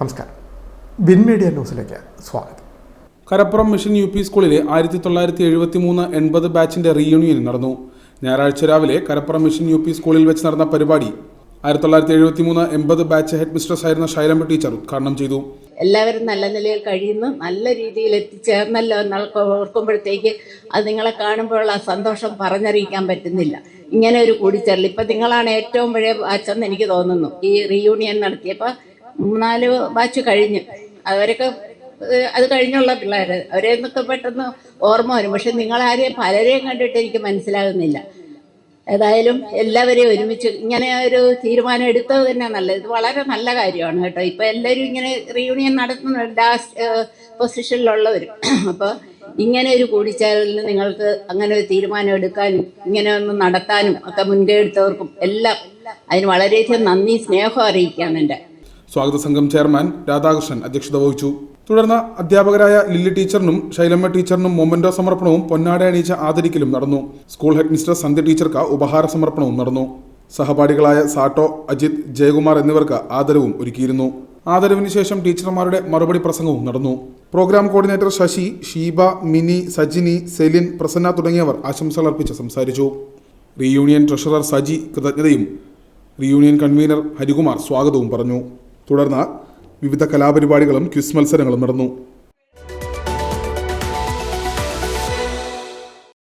നമസ്കാരം. Bin media ന്യൂസിലേക്ക് സ്വാഗതം. കരപ്പുറം മിഷൻ യു പി സ്കൂളിലെ ആയിരത്തി തൊള്ളായിരത്തി എഴുപത്തി മൂന്ന് എൺപത് ബാച്ചിന്റെ റീയൂണിയൻ നടന്നു. ഞായറാഴ്ച രാവിലെ കരപ്പുറം മിഷൻ യു പി സ്കൂളിൽ വെച്ച് നടന്ന പരിപാടി ആയിരത്തി തൊള്ളായിരത്തി എഴുപത്തി മൂന്ന് എൺപത് ബാച്ച് ഹെഡ് മിസ്ട്രസ് ആയിരുന്ന ശൈലമ്പ ടീച്ചർ ഉദ്ഘാടനം ചെയ്തു. എല്ലാവരും നല്ല നിലയിൽ കഴിയുന്നു. നല്ല രീതിയിൽ എത്തിച്ചേർന്നല്ലോ എന്നൊക്കെ ഓർക്കുമ്പോഴത്തേക്ക് അത് നിങ്ങളെ കാണുമ്പോഴുള്ള സന്തോഷം പറഞ്ഞറിയിക്കാൻ പറ്റുന്നില്ല. ഇങ്ങനെ ഒരു കൂടിച്ചേരൽ. ഇപ്പം നിങ്ങളാണ് ഏറ്റവും പഴയ ബാച്ചെന്ന് എനിക്ക് തോന്നുന്നു. ഈ റീയൂണിയൻ നടത്തിയപ്പോൾ മൂന്നാൽ ബാച്ച് കഴിഞ്ഞ്. അവരൊക്കെ അത് കഴിഞ്ഞുള്ള പിള്ളേർ അവരെ എന്നൊക്കെ പെട്ടെന്ന് ഓർമ്മ വരും. പക്ഷെ നിങ്ങളാരെയും പലരെയും കണ്ടിട്ട് എനിക്ക് മനസ്സിലാകുന്നില്ല. ഏതായാലും എല്ലാവരെയും ഒരുമിച്ച് ഇങ്ങനെ ഒരു തീരുമാനം എടുത്തത് തന്നെ നല്ലത് ഇത് വളരെ നല്ല കാര്യമാണ് കേട്ടോ. ഇപ്പൊ എല്ലാവരും ഇങ്ങനെ റീയൂണിയൻ നടത്തുന്നുണ്ട് ലാസ്റ്റ് പൊസിഷനിലുള്ളവരും അപ്പോൾ ഇങ്ങനെ ഒരു കൂടിച്ചേരലിൽ നിങ്ങൾക്ക് അങ്ങനെ ഒരു തീരുമാനം എടുക്കാനും ഇങ്ങനെ ഒന്ന് നടത്താനും ഒക്കെ മുൻകൈ എടുത്തവർക്കും എല്ലാം അതിന് വളരെയധികം നന്ദി സ്നേഹം അറിയിക്കാം എന്റെ. സ്വാഗത സംഘം ചെയർമാൻ രാധാകൃഷ്ണൻ അധ്യക്ഷത വഹിച്ചു. തുടർന്ന് അധ്യാപകരായ ലില്ലി ടീച്ചറിനും ശൈലമ്മ ടീച്ചറിനും മൊമെന്റോ സമർപ്പണവും പൊന്നാട അണിയിച്ച ആദരിക്കലും നടന്നു. സ്കൂൾ ഹെഡ് മിസ്റ്റർ സന്ധ്യ ടീച്ചർക്ക് ഉപഹാര സമർപ്പണവും നടന്നു. സഹപാഠികളായ സാട്ടോ അജിത് ജയകുമാർ എന്നിവർക്ക് ആദരവും ഒരുക്കിയിരുന്നു. ആദരവിന് ശേഷം ടീച്ചർമാരുടെ മറുപടി പ്രസംഗവും നടന്നു. പ്രോഗ്രാം കോർഡിനേറ്റർ ശശി ഷീബ മിനി സജിനി സെലിൻ പ്രസന്ന തുടങ്ങിയവർ ആശംസകൾ അർപ്പിച്ച് സംസാരിച്ചു. റീയൂണിയൻ ട്രഷറർ സജി കൃതജ്ഞതയും റീയൂണിയൻ കൺവീനർ ഹരികുമാർ സ്വാഗതവും പറഞ്ഞു. തുടർന്ന് വിവിധ കലാപരിപാടികളും ക്വിസ് മത്സരങ്ങളും നടന്നു.